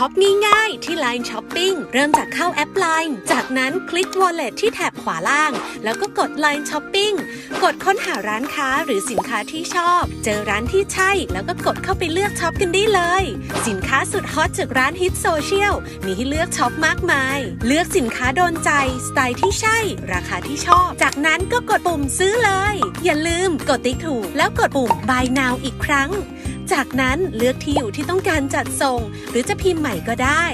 ช็อปง่ายๆ ที่ Line Shopping เริ่มจากเข้าแอป Line จากนั้นคลิก Wallet ที่แถบขวาล่าง แล้วก็กด Line Shopping กดค้นหาร้านค้าหรือสินค้าที่ชอบ เจอร้านที่ใช่ แล้วก็กดเข้าไปเลือกช็อปกันได้เลย สินค้าสุดฮอตจากร้านฮิตโซเชียลมีให้เลือกช็อปมากมาย เลือกสินค้าโดนใจ สไตล์ที่ใช่ ราคาที่ชอบ จากนั้นก็กดปุ่มซื้อเลย อย่าลืมกดติ๊กถูกแล้วกดปุ่ม Buy Now อีกครั้ง จากนั้นเลือกที่อยู่ที่ต้องการจัดส่ง หรือจะพิมพ์ใหม่ก็ได้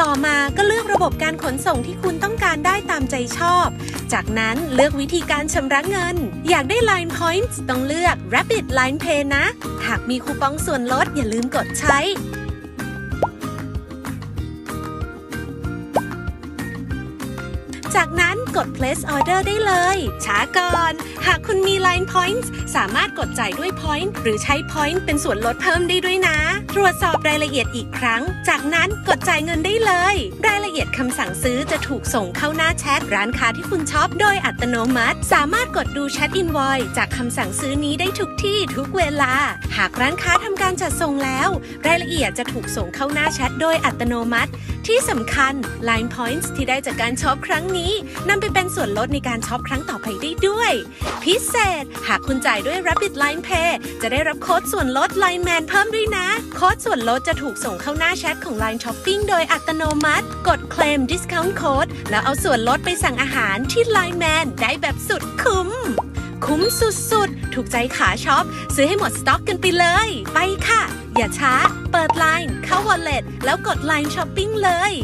ต่อมาก็เลือกระบบการขนส่งที่คุณต้องการได้ตามใจชอบ จากนั้นเลือกวิธีการชำระเงิน อยากได้ Line Points ต้องเลือก Rapid Line Pay นะ หากมีคูปองส่วนลดอย่าลืมกดใช้จากนั้นกด place order ได้เลย ช้าก่อน หา Line Points สามารถกดจ่ายด้วย Point หรือใช้ Point เป็นส่วนลดเพิ่มได้ด้วยนะ ตรวจสอบรายละเอียดอีกครั้ง จากนั้นกดจ่ายเงินได้เลย รายละเอียดคำสั่งซื้อจะถูกส่งเข้าหน้าแชทร้านค้าที่คุณชอบโดยอัตโนมัติ สามารถกดดูแชทอินวอยจากคำสั่งซื้อนี้ได้ทุกที่ทุกเวลา หากร้านค้าทำการจัดส่งแล้ว รายละเอียดจะถูกส่งเข้าหน้าแชทโดยอัตโนมัติ ที่สำคัญ Line Points ที่ได้จากการช็อปครั้งนี้นำไปเป็นส่วนลดในการช็อปครั้งต่อไปได้ด้วย พิเศษหากคุณจ่ายด้วย Rapid Line Pay จะได้รับโค้ดส่วนลด Line Man เพิ่มด้วยนะ โค้ดส่วนลดจะถูกส่งเข้าหน้าแชทของ Line Shopping โดยอัตโนมัติ กด Claim Discount Code แล้วเอาส่วนลดไปสั่งอาหารที่ Line Man ได้แบบสุดคุ้ม คุ้มสุดๆ ถูกใจขาช็อป ซื้อให้หมดสต็อกกันไปเลย ไปค่ะ อย่าช้า เปิด Line เข้า Wallet แล้วกด Line Shopping เลย